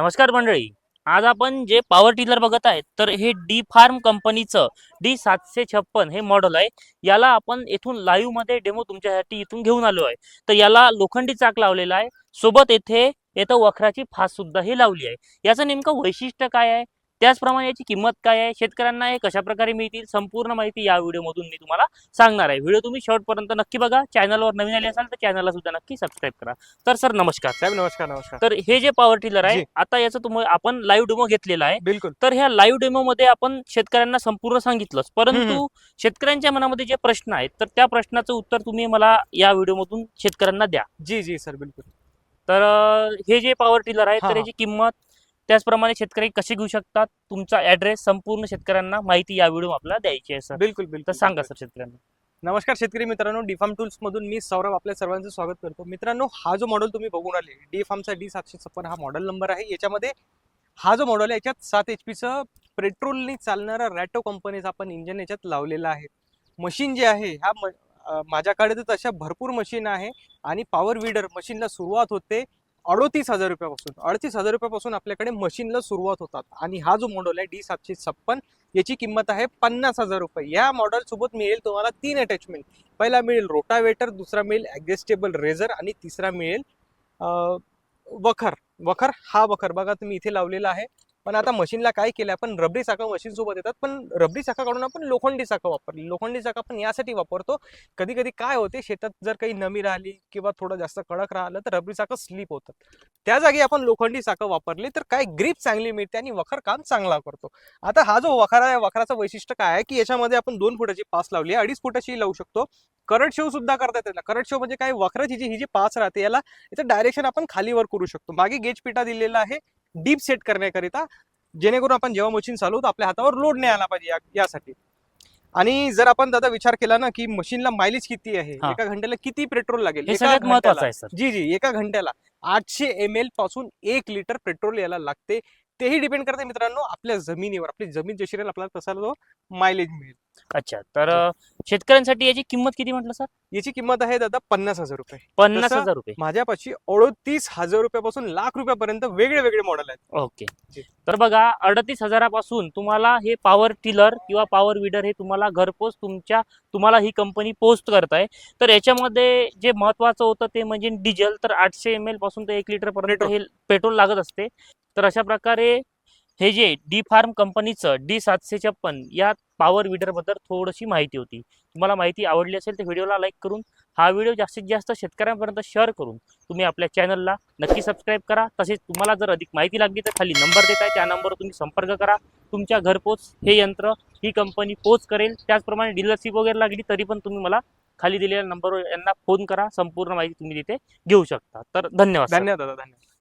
नमस्कार मंडळी. आज आपण जे पॉवर टिलर बघत आहेत तर हे डी फार्म कंपनीचं डी सातशे छप्पन हे मॉडेल आहे. याला आपण येथून लाईव्हमध्ये डेमो तुमच्यासाठी इथून घेऊन आलो आहे. तर याला लोखंडी चाक लावलेला आहे. सोबत येथे येतं वखराची फास सुद्धा ही लावली आहे. याचं नेमकं वैशिष्ट्य काय आहे? त्याचप्रमाणे याची किंमत काय आहे शेतकऱ्यांना हे कशा प्रकारे मिळतील संपूर्ण माहिती या व्हिडिओमधून मी तुम्हाला सांगणार आहे. व्हिडिओ तुम्ही शेवटपर्यंत नक्की बघा. चॅनलवर नवीन आले असाल तर चॅनलला सुद्धा नक्की सबस्क्राईब करा. तर सर नमस्कार. साहेब नमस्कार नमस्कार. तर हे जे पॉवर टिलर आहे. आता याचं तुम्ही आपण लाईव्ह डेमो घेतलेला आहे. बिलकुल. तर ह्या लाईव्ह डेमो मध्ये आपण शेतकऱ्यांना संपूर्ण सांगितलंच. परंतु. शेतकऱ्यांच्या मनामध्ये जे प्रश्न आहेत तर त्या प्रश्नाचं उत्तर तुम्ही मला या व्हिडिओमधून शेतकऱ्यांना द्या. जी जी सर बिलकुल. तर हे जे पॉवर टिलर आहे तर. याची किंमत त्याचप्रमाणे शेतकरी कसे घेऊ शकतात? तुमचा ऍड्रेस संपूर्ण शेतकऱ्यांना माहिती या व्हिडिओ आपल्याला द्यायची आहे सर बिलकुल तर बिलकुल. सांगा सर शेतकऱ्यांना. नमस्कार शेतकरी मित्रांनो. डीफार्म टूल्स मधून मी सौरभ आपल्या सर्वांचं स्वागत करतो. मित्रांनो हा जो मॉडेल तुम्ही बघून आले डी फार्मचा डी सातशे छप्पन हा मॉडेल नंबर आहे. याच्यामध्ये हा जो मॉडेल आहे याच्यात सात एच पीचं पेट्रोलनी चालणारा रॅटो कंपनीचा आपण इंजन याच्यात लावलेला आहे. मशीन जे आहे ह्या माझ्याकडे तर तशा भरपूर मशीन आहे आणि पॉवर विडर मशीनला सुरुवात होते अडोतीस हजार रुपयापासून अडतीस हजार रुपयापासून आपल्याकडे मशीनला सुरुवात होतात. आणि हा जो मॉडेल आहे डी सातशे छप्पन याची किंमत आहे पन्नास हजार रुपये. या मॉडेल सोबत मिळेल तुम्हाला तीन अटॅचमेंट पहिला मिळेल रोटावेटर दुसरा मिळेल ॲडजस्टेबल रेझर आणि तिसरा मिळेल वखर. वखर हा वखर. बघा तुम्ही इथे लावलेला आहे. पण आता मशीनला काय केलं आपण रबरी साखर मशीन सोबत येतात पण रबरी चाका काढून आपण लोखंडी चाकं वापरली. लोखंडी चाकं आपण यासाठी वापरतो. कधी कधी काय होते शेतात जर काही नमी राहिली किंवा थोडं जास्त कडक राहिलं तर रबरी चाकं स्लिप होतात. त्या जागी आपण लोखंडी चाकं वापरली तर काय ग्रीप चांगली मिळते आणि वखर काम चांगला करतो. आता हा जो वखार आहे वखराचं वैशिष्ट्य काय आहे की याच्यामध्ये आपण दोन फुटाची पास लावली आहे अडीच फुटाची लावू शकतो. करट शेव सुद्धा करता येतात करट शेव म्हणजे काय? वखराची जी ही जी पास राहते याला याचं डायरेक्शन आपण खालीवर करू शकतो. मागे गेज पिटा दिलेला आहे. डीप सेट करण्याकरिता जेणेकरून आपण जेव्हा मशीन चालवू तर आपल्या हातावर लोड नाही आला पाहिजे यासाठी. आणि जर आपण दादा विचार केला ना की मशीनला मायलेज किती आहे. एका घंट्याला किती पेट्रोल लागेल? एका महत्वाचं आहे जी जी एका घंट्याला. आठशे एम एलपासून एक लिटर पेट्रोल याला लागते. तेही डिपेंड करते मित्रांनो आपल्या जमिनीवर. आपली जमीन जशी राहील आपल्याला तसा तो मायलेज मिळेल. अच्छा तर अं, शेतकऱ्यांसाठी याची किंमत किती म्हटलं सर? याची किंमत आहे दादा पन्नास हजार रुपये. पन्नास तसं- हजार रुपये. माझ्यापाशी अडोतीस हजार रुपयापासून लाख रुपयापर्यंत वेगळे वेगळे मॉडेल आहेत. ओके. जी. तर बघा अडतीस हजारापासून तुम्हाला हे पॉवर टिलर किंवा पॉवर विडर हे तुम्हाला घरपोच तुमच्या तुम्हाला ही कंपनी पोस्ट करताय. तर याच्यामध्ये जे महत्वाचं होतं ते म्हणजे डिझेल तर आठशे एम एलपासून ते एक लिटर पर्यंत पेट्रोल. हे पेट्रोल लागत असते. तर अशा प्रकारे हे जे डी फार्म कंपनीचं डी सातशे छप्पन या पॉवर विडरबद्दल थोडीशी माहिती होती. तुम्हाला माहिती आवडली असेल तर व्हिडिओला लाईक करून हा व्हिडिओ जास्तीत जास्त शेतकऱ्यांपर्यंत शेअर करून तुम्ही आपल्या चॅनलला नक्की सबस्क्राईब करा. तसेच तुम्हाला जर अधिक माहिती लागली तर खाली नंबर देत आहे त्या नंबरवर तुम्ही संपर्क करा. तुमच्या घरपोच हे यंत्र ही कंपनी पोच करेल. त्याचप्रमाणे डीलरशिप वगैरे लागली तरी पण तुम्ही मला खाली दिलेल्या नंबरवर यांना फोन करा. संपूर्ण माहिती तुम्ही तिथे घेऊ शकता. तर धन्यवाद धन्यवाद दादा धन्यवाद.